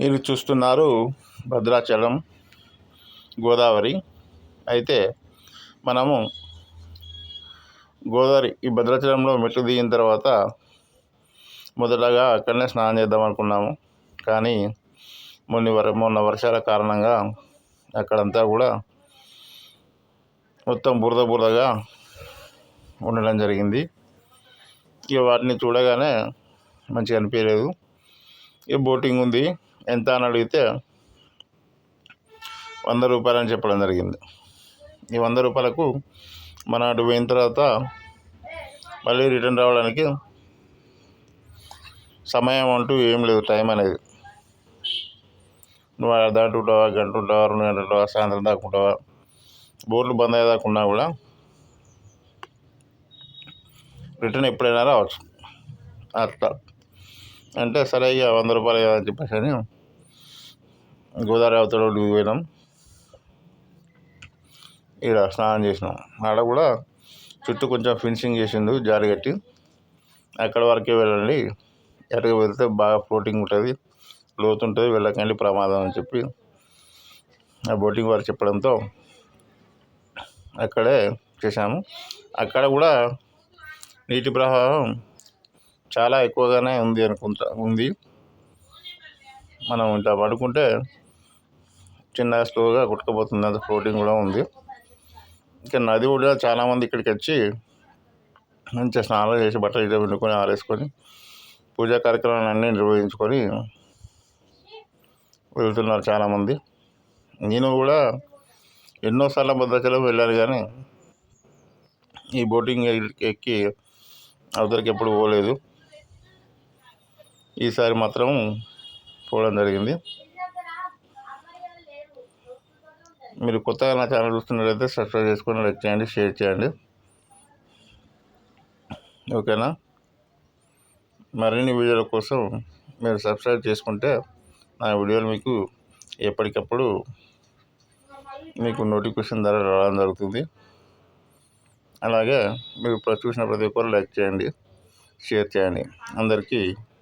మీరు చూస్తున్నారు భద్రాచలం గోదావరి. అయితే మనము గోదావరి ఈ భద్రాచలంలో మెట్లు దిగిన తర్వాత మొదటగా అక్కడనే స్నానం చేద్దాం అనుకున్నాము. కానీ మొన్న వర మొన్న వర్షాల కారణంగా అక్కడంతా కూడా మొత్తం బురద బురదగా ఉండడం జరిగింది. ఇక వాటిని చూడగానే మంచిగా అనిపించలేదు ఇక బోటింగ్ ఉంది. ఎంత అని అడిగితే వంద రూపాయలు అని చెప్పడం జరిగింది. ఈ వంద రూపాయలకు మన అటు పోయిన తర్వాత మళ్ళీ రిటర్న్ రావడానికి సమయం అంటూ ఏం లేదు టైం అనేది. నువ్వు దాటి ఉంటావా గంట ఉంటావా రెండు గంటలు ఉంటావా సాయంత్రం దాకా ఉంటావా బోర్లు బంద్ అయ్యేదాకా ఉన్నా కూడా రిటర్న్ ఎప్పుడైనా రావచ్చు. అట్లా. అంటే సరే ఇక వంద రూపాయలు కదా అని చెప్పేసి అని గోదావరి అవతల ఒడ్డుకి పోయినాం. ఇక్కడ స్నానం చేసినాం. ఆడ కూడా చుట్టూ కొంచెం ఫినిషింగ్ చేసిండు జారి కట్టి. అక్కడ వరకే వెళ్ళండి. ఎక్కడికి వెళ్తే బాగా ఫ్లోటింగ్ ఉంటుంది లోతు ఉంటుంది వెళ్ళకండి ప్రమాదం అని చెప్పి ఆ బోటింగ్ వారు చెప్పడంతో అక్కడే చేశాము. అక్కడ కూడా నీటి ప్రవాహం చాలా ఎక్కువగానే ఉంది అనుకుంటా ఉంది. మనం ఇట్లా పడుకుంటే చిన్న స్లోగా కొట్టుకుపోతుంది అంత ఫ్లోటింగ్ కూడా ఉంది. ఇంకా నది కూడా చాలామంది ఇక్కడికి వచ్చి మంచిగా స్నానాలు చేసి బట్టలు ఇట్లా వండుకొని ఆరేసుకొని పూజా కార్యక్రమాలు అన్నీ నిర్వహించుకొని వెళ్తున్నారు చాలామంది నేను కూడా ఎన్నోసార్లు భద్రాచలం వెళ్ళాను కానీ ఈ బోటింగ్ ఎక్కి అవతలకి ఎప్పుడు పోలేదు. ఈసారి మాత్రం పోవడం జరిగింది. మీరు కొత్తగా నా ఛానల్ చూస్తున్నట్లయితే సబ్స్క్రైబ్ చేసుకొని లైక్ చేయండి షేర్ చేయండి. ఓకేనా? మరిన్ని వీడియోల కోసం మీరు సబ్స్క్రైబ్ చేసుకుంటే నా వీడియోలు మీకు ఎప్పటికప్పుడు మీకు నోటిఫికేషన్ ద్వారా రావడం జరుగుతుంది. అలాగే మీరు చూసిన ప్రతి ఒక్కరు లైక్ చేయండి షేర్ చేయండి. అందరికీ